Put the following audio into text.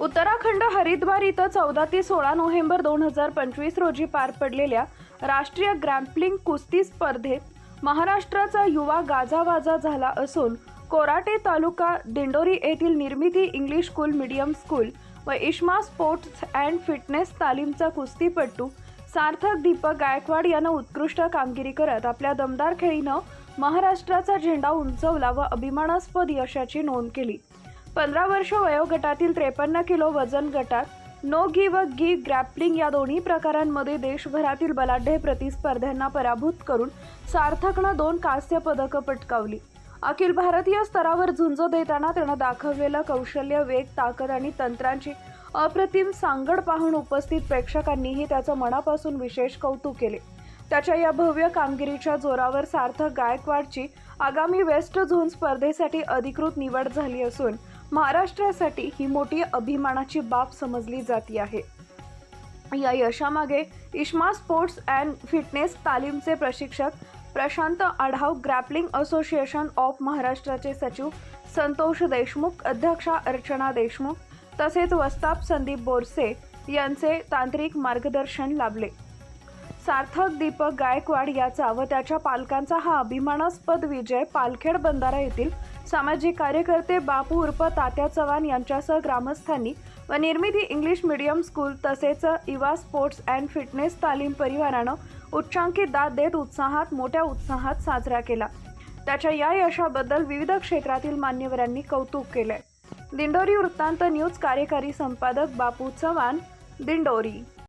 उत्तराखंड हरिद्वार इथं चौदा ते सोळा नोव्हेंबर दोन हजार पंचवीस रोजी पार पडलेल्या राष्ट्रीय ग्रॅम्पलिंग कुस्ती स्पर्धेत महाराष्ट्राचा युवा गाजावाजा झाला असून कोराटे तालुका दिंडोरी येथील निर्मिती इंग्लिश स्कूल मीडियम स्कूल व इश्मा स्पोर्ट्स अँड फिटनेस तालीमचा कुस्तीपटू सार्थक दीपक गायकवाड यानं उत्कृष्ट कामगिरी करत आपल्या दमदार खेळीनं महाराष्ट्राचा झेंडा उंचवला व अभिमानास्पद यशाची नोंद केली. पंधरा वर्ष वयोगटातील त्रेपन्न किलो वजन गटात नो गी व गी ग्रॅपलिंग या दोन्ही प्रकारांमध्ये देशभरातील बलाढ्य प्रतिस्पर्ध्यांना पराभूत करून सार्थकनं दोन कांस्य पदकं पटकावली. अखिल भारतीय स्तरावर झुंज देताना त्यानं दाखवलेलं कौशल्य वेग ताकद आणि तंत्रांची अप्रतिम सांगड पाहून उपस्थित प्रेक्षकांनीही त्याचं मनापासून विशेष कौतुक केले. त्याच्या या भव्य कामगिरीच्या जोरावर सार्थक गायकवाडची आगामी वेस्ट झोन स्पर्धेसाठी अधिकृत निवड झाली असून महाराष्ट्रासाठी ही मोठी अभिमानाची बाब समजली जाती आहे. या यशामागे इश्मा स्पोर्ट्स अँड फिटनेस तालीमचे प्रशिक्षक Prashant Adhav grappling association of महाराष्ट्राचे सचिव संतोष देशमुख अध्यक्षा अर्चना देशमुख तसेच वस्ताप संदीप बोरसे यांचे तांत्रिक मार्गदर्शन लाभले. सार्थक दीपक गायकवाड याचा व त्याच्या पालकांचा हा अभिमानास्पद विजय पालखेड बंधारा येथील सामाजिक कार्यकर्ते बापू उर्फ तात्या चव्हाण यांच्यासह ग्रामस्थांनी व निर्मिती इंग्लिश मीडियम स्कूल तसेच इवा स्पोर्ट्स अँड फिटनेस तालीम परिवारानं उच्चांकित दाद देत उत्साहात मोठ्या उत्साहात साजरा केला. त्याच्या या यशाबद्दल विविध क्षेत्रातील मान्यवरांनी कौतुक केले दिंडोरी वृत्तांत न्यूज कार्यकारी संपादक बापू चव्हाण दिंडोरी